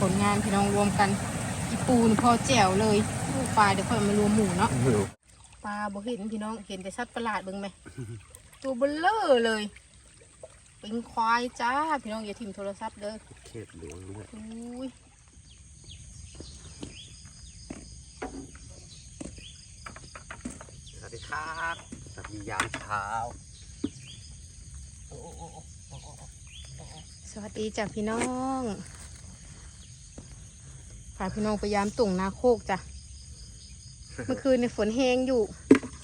ผลงานพี่น้องรวมกันอีปูนพอแจ๋วเลยลูกปลาเดี๋ยวค่อยมารวมหมูเนาะปลาบ่เห็นพี่น้องเห็นแต่สัตว์ประหลาดเบิ่งไหมตัวเบลเลอร์เลย เป็นควายจ้าพี่น้องอย่าถิ่มโทรศัพท์เด้อเขตหลวงด้วยอุ้ยสวัสดีครับสวัสดียามเช้าโอ้โอ้โอ้โอ้โอ้สวัสดีจ้ะพี่น้อง พาพี่น้องไปยามตุ่งนาโคกจ้ะ เมื่อคืนในยฝนแห้งอยู่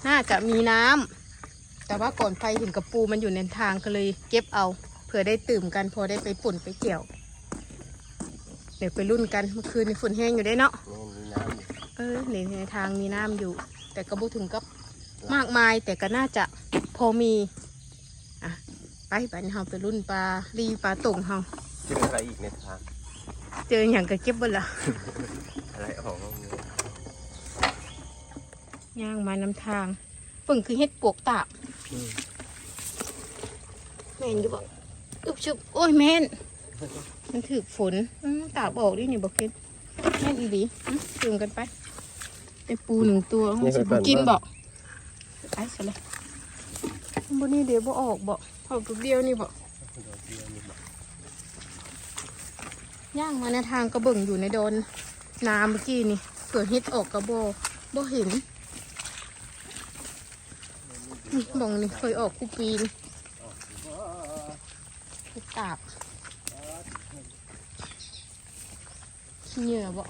น่าจะมีน้ำแต่ว่าก่อนไปเห็นกระปูมันอยู่ในทางก็เลยเก็บเอาเผื่อได้ตื่มกันพอได้ไปป่นไปเกี่ยว เดี๋ยวไปรุ่นกันเมื่อคืนในฝนแห้งอยู่ได้เนาะแม่มีน้ำอยู่เออในในทางมีน้ำอยู่ แต่ก็บ่ถึงกับมากมายแต่ก็น่าจะพอมีอะไปไปเฮาไปรุ่นปลารีปลาตุ่งเฮาเจออะไรอีกในทาง เจออย่างก็เก็บเบ่ละอะไรออกบ้างเนี่ยย่างมานำทางเปิ่งคือเฮ็ดปวกตาบอืมแม่นอยู่บ่อึบชุบโอ้ยแม่น มันถือฝนอืมตาบออกดินี่บ่เก็ดแม่นอีหลีอื้อตื่มกันไปได้ปูหนึ่งตัวมันสิบ่กินบ่ไปซะเลยบ่นี่เดี๋ยวบ่ออกบ่ออกตัวเดียวนี่บ่ ย่างมาในทางกระเบิ่งอยู่ในโดนน้ำเมื่อกี้นี่เผื่อฮิตออกกระโบโบเห็นนี่บองนี่เคยออกกูปีนกูกาบขี้เหงื่อบ่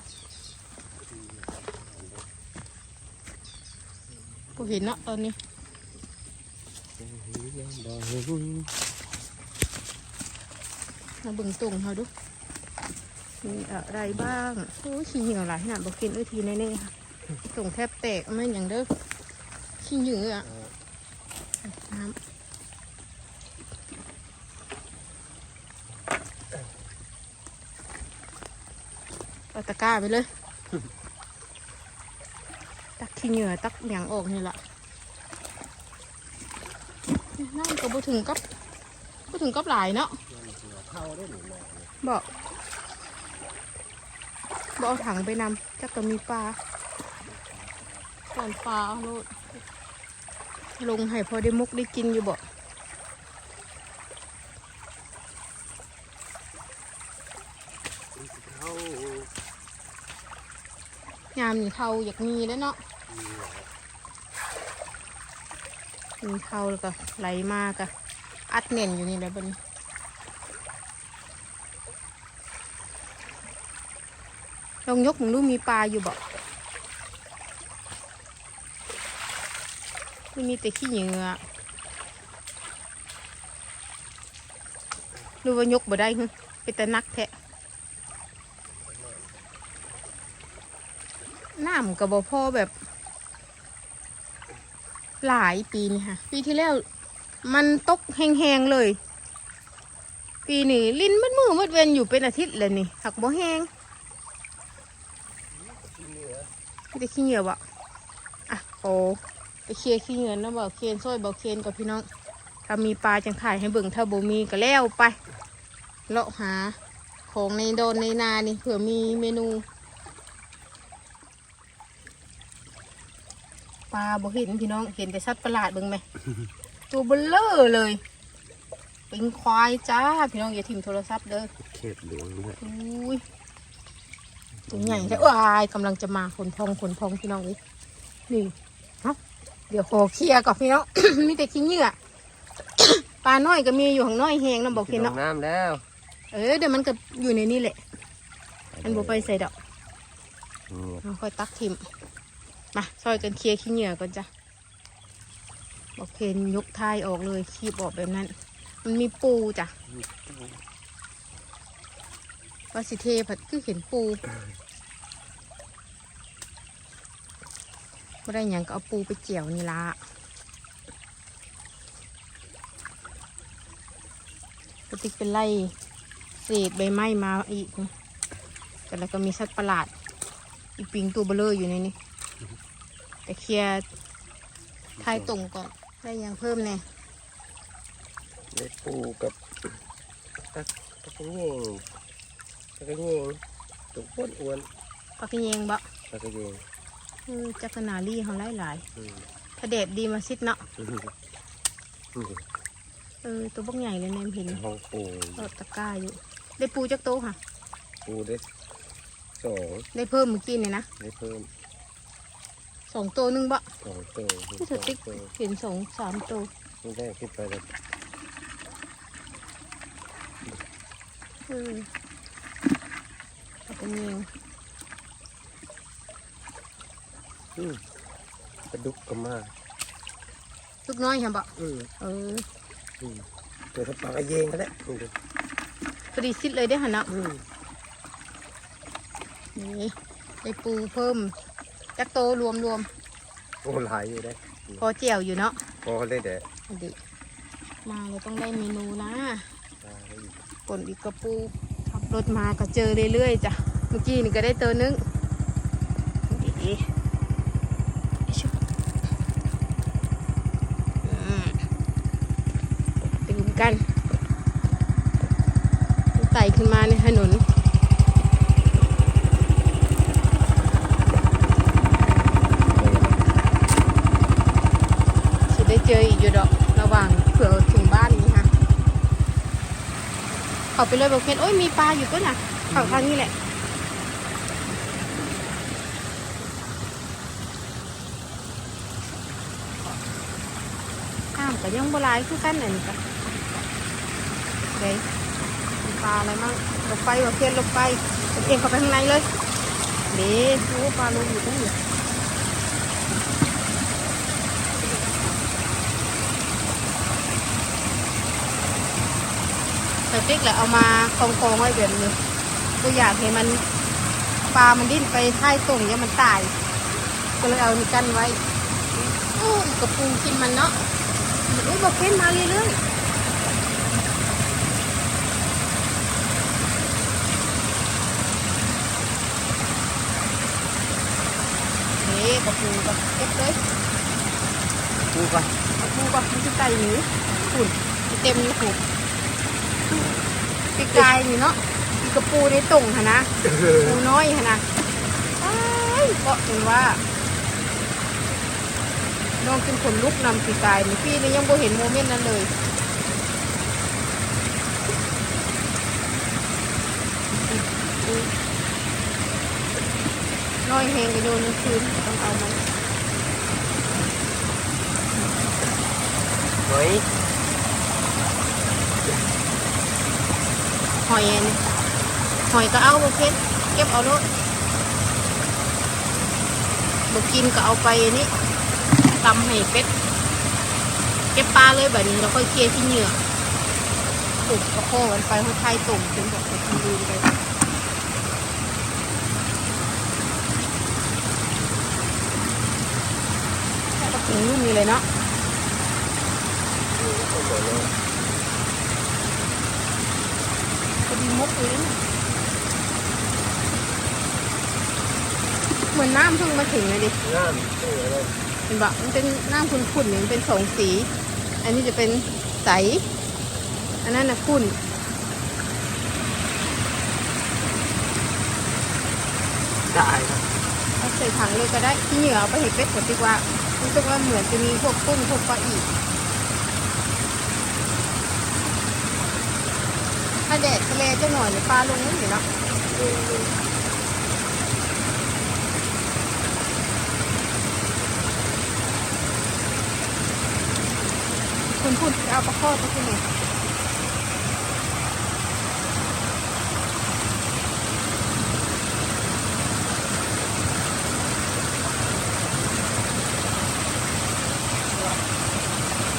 บ่เห็นเนาะตอนนี้มาเบิ่งตุ่งเขาดู มีอะไรบ้างโอ้ขี้เหนียวหลายขนาดบอกกินเอ้ยทีแน่ๆค่ะตุ่งแทบแตกไม่อย่างเด้อขี้เหงื่ออะน้ำเอาตะกร้าไปเลย ตักขี้เหงื่อตักเหนียงออกนี่แหละน้ำก็บ่ถึงกับบ่ถึงกับหลายเนาะเข้าได้หรือไม่บอก บอกเอาถังไปนำจักก็มีปลาก่อนปลาเอาโลดลงให้พอได้มุกได้กินอยู่บ่เข้ายามนี่เท่าอยากมีแล้วเนาะมีเท่าแล้วก็ไหลมากะอัดเน่นอยู่นี่แหละบดน ลองยกมึงดูมีปลาอยู่บ่ไม่มีแต่ขี้เหงื่อหรือว่ายกบ่ได้หึเป็นแต่นักแทะน้ำกับบ่พ่อแบบ หลายปีนี่ค่ะ ปีที่แล้ว มันตกแห้งๆเลย ปีนี้ลิ้นมันมือมัดเวนอยู่เป็นอาทิตย์เลยนี่หักบ่แห้ง ไม่ได้ขี้เหงื่อบ่อะโอ้ไปเคลียร์ขี้เหงื่อนะบ่เคนซอยบ่เคนกับพี่น้องถ้ามีปลาจังขายให้เบิ่งถ้าบ่มีก็แล้วไปเลาะหาของในโดนในนานี่เผื่อมีเมนู ปลาบ่เห็นพี่น้องเห็นแต่สัตว์ประหลาดเบิ่งไหมตัวเบลเลอร์เลย เป็นควายจ้า พี่น้องอย่าถิ่มโทรศัพท์เด้อเขตหลวงด้วยอุ้ยตัว ใหญ่แท้ว้ายกำลังจะมาขนพองขนพองพี่น้องเลยนี่เอ้าเดี๋ยวขอเคลียร์ก่อนพี่น้องมีแต่ขี้เหงื่อปลาน้อยก็มีอยู่ข้างน้อยแหงนะบอกเห็นลเนาะงน้ำแล้ว เออเดี๋ยวมันก็อยู่ในนี่แหละมันบ่ไปใส่ดอกนี่เราค่อยตักทิมมาซอยกันเคลียร์ขี้เหงื่อก่อนจ้ะบอกเพนยกท้ายออกเลยคีบออกแบบนั้น มันมีปูจ้ะว่าสิเทผัดคือเห็นปู ไม่ได้หยังก็เอาปูไปเจียวนี่ละกระติกเป็นไล่เศษใบไม้มาอีกนะแต่แล้วก็มีสัตว์ประหลาด อีปิงตัวเบลเลอร์อยู่ในนี้แต่เคลียร์ท้ายตรงก่อน ได้หยังเพิ่มแน่ได้ปูกับตะตะกะเงงตะกะเงงตัวอ้วนอ้วนปลากระเยงบ่ปลากระเยง เออจักรนาลีเขาหลายหลายอืมๆถ้าแดดดีมาซิดเนาะอืมอืมเออตัวบักใหญ่เลยแนมเห็นห้องปูเออตะกร้าอยู่ ได้ปูจักโตค่ะ ปูได้สองได้เพิ่มเมื่อกี้เนี่ยนะได้เพิ่มสองโตวหนึงบ่สองตัวที่สติ๊กสองตัวเห็นสองสามโตวไม่ได้ขึ้นไปเลยเออปลากระเยง อืมกระดุกก็มาลูกน้อยค่ะบ่อืมเอออืมเจอปลากระเยงก็ได้ดูดิพอดีซิดเลยได้อหันเนาะอืมนี่ได้ปูเพิ่มจักโตรวมรวมโอ้หลายอยู่ได้ๆพอเจียวอยู่เนาะพอเลยเด็ดอันดิมาเราต้องได้เมนูนะปลาได้อีกปนอีกกระปูขับรถมาก็เจอเรื่อยๆจ้ะเมื่อกี้นี่ก็ได้ตัวนึงดีชุบอืมตื่น กันไต่ขึ้นมาในถนนจะได้เจออีกอยู่ดอกระหว่างเผื่อถึงบ้านนี้ฮะเขาไปเลยบอกเพชรโอ้ยมีปลาอยู่ก็น่ะเขาทางนี้แหละข้ามก็ยังโบราณคือกันนั่นจ้ะ เฮ้ยมีปลาอะไรมั่งลงไปบอกเพชรลงไปเองเข้าไปข้างในเลยเด้โอ้ปลาลงอยู่ตรงนี้สติ๊กแหละเอามากองๆไว้แบบนี้ก็อยากให้มันปลามันดิ้นไปท้ายตรงเนี่ยมันตาย ก็เลยเอานี่กั้นไว้โอ้กระปูกินมันเนาะอุ้ยบอกเพ้นมาเรื่อยๆนี่กระปูกับ เก็บเลยปูก่อนกระปูกับมันจะไตหนูขุ่นเต็มอยู่ขุ่นปีกายนี่เนาะอีกระปูในตุ่งหะนะปูน้อยหะนะไอ้ายเกาะจนว่าน้องเป็นคนลุกนำปีกายนี่พี่นี่ยังบ่เห็นโมเมนต์นั้นเลยน้อยแหงกันโยนกลางคืนต้องเอามัน้ยหอยอันนี้หอยก็เอาบ่เพชรเก็บเอาโลดบ่กินก็เอาไปนนี้ตำให้เป็ดเก็บปลาเลยแบบนี้เราค่อยเคลียร์ที่เหยื่อตุกกระโปงกันไปเขาไทยตุ่มถึงบอกจะทำดูเลยแค่กระปุกรุ่นนี้เลยเนาะ พอดีมุกเลยนะเหมือนน้ำเพิ่งมาถึงเลยดิงามเออเลยเห็นปะมันเป็นน้ำขุ่นๆเนี่ยมันเป็นสองสี อันนี้จะเป็นใส อันนั้นนะขุ่นได้ครับเอาใส่ถังเลยก็ได้ที่เหนือเอาไปเห็ดเป็ดก่อนดีกว่ารู้สึกว่าเหมือนจะมีพวกกุ้งพวกปลาอีก ถ้าแดดทะเลจะหน่อยเนี่ยปลาลงนี่อยู่เนาะคุณพูดเอาปลาข้อไปที่ไหน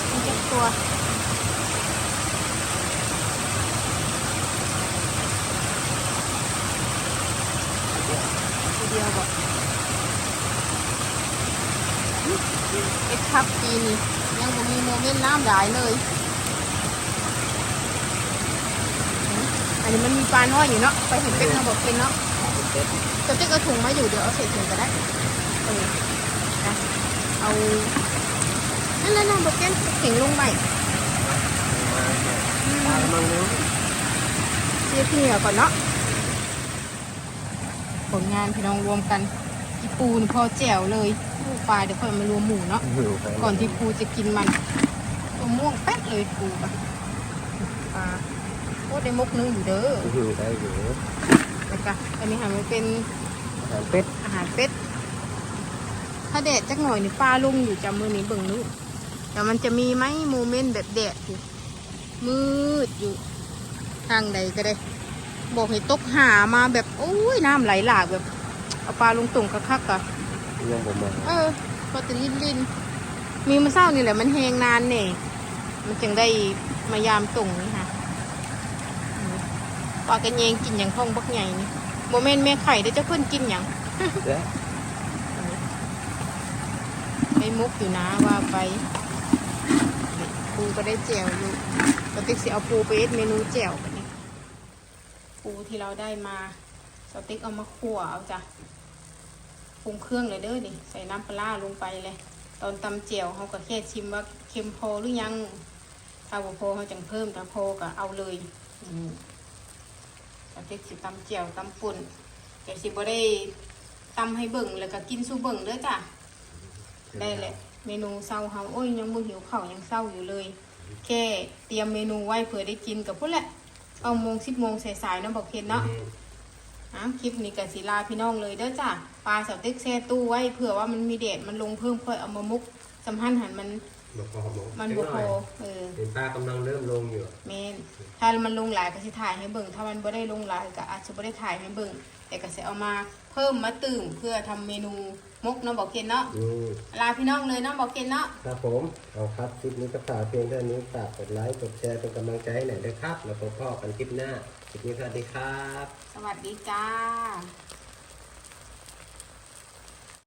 มันเก็บตัว ทีเดียวบอกเอ็ด ครับปีนี้ยังบ่มีโมเมนต์น้ำหลายเลย อันนี้มันมีปลาน้อยอยู่เนาะไปเห็นเป็ดมาบอกเป็นเนาะจะติ๊กเอาถุงมาอยู่เดี๋ยวเอาใส่ถุงก็ได้เออเอานั่นนั่นนั่นบอกเป็นถิงลงไปมาปลามังนู้เสียขี้เหนียวก่อนเนาะผลงานพี่น้องรวมกัน อีปูนพอแจ๋วเลยลูกปลาเดี๋ยวค่อยมารวมหมูเนาะหิวไปก่อนที่ปูจะกินมันตัวม่วงแป๊ดเลยปูปะปลาโคตรได้มกนึงอยู่เด้อหิวไปอยู่แล้วก็อันนี้ค่ะมันเป็นอาหารเป็ดอาหารเป็ด ถ้าแดดจักหน่อยนี่ปลาลงอยู่จำมือนี้เบิ่งนู้นแต่มันจะมีไหมโมเมนต์แบบแดดอยู่มืดอยู่ทางใดก็ได้ บอกให้ตกหามาแบบโอ้ยน้ำไหลหลากแบบ เอาปลาลงตุ่งคักๆกะยังผมมาเออพอจะลินลินมีมาเศร้านี่แหละมันแหงนานเนี่ยมันจึงได้มายามตุ่งนี่ค่ะปลากระเยงกินอย่างท้องบักใหญ่นี่โมเมนต์แม่ไข่ได้เจะเพิ่นกินอย่างแล้วไปมุกอยู่นะว่าไปปูก็ได้แจวอยู่ปติ๊กสิเอาปูไปเอ็ดเมนูแจวแบบนี้ปูที่เราได้มาสติ๊กเอามาขั่วเอาจ้ะ ปรุงเครื่องเลยเด้อนี่ใส่น้ำปลาร้าลงไปเลย ตอนตำแจวเขาก็แค่ชิมว่าเค็มพอหรือยังถ้าบ่พอเขาจังเพิ่มถ้าพอก็เอาเลยอืมสติ๊กสิตำแจวตำปุ่นแต่สิบ่ได้ตำให้เบิ่งแล้วก็กินสู้เบิ่งเด้อจ้ะได้แหละเมนูเศร้าเฮาโอ้ยยังมือหิวข้าวยังเศร้าอยู่เลย แค่เตรียมเมนูไว้เผื่อได้กินกับพุ่นแหละเอาโมงสิบโมงสายๆเนาะบอกเคนเนาะอะคลิปนี้กับศิลาพี่น้องเลยเด้อจ้ะ ปลาสาวเต็กแช่ตู้ไว้เผื่อว่ามันมีแดดมันลงเพิ่มค่อยเอามามุกสำหันหันมันบอกพอหมอมันบ่พอเออเห็นป้ากำลังเริ่มลงอยู่เมนถ้ามันลงหลายก็สิถ่ายให้เบิ่งถ้ามันบ่ได้ลงหลายก็อาจจะบ่ได้ถ่ายให้เบิ่งแต่ก็สิเอามาเพิ่มมาตื่มเพื่อทำเมนูมกเนาะบอกเคนเนาะอืมลาพี่น้องเลยเนาะบอกเคนเนาะครับผมเอาครับคลิปนี้ก็ฝากเพียงเท่านี้ฝากกดไลค์กดแชร์เป็นกำลังใจให้หน่อยด้วยครับ แล้วพบกันคลิปหน้าคลิปนี้สวัสดีครับ สวัสดีจ้า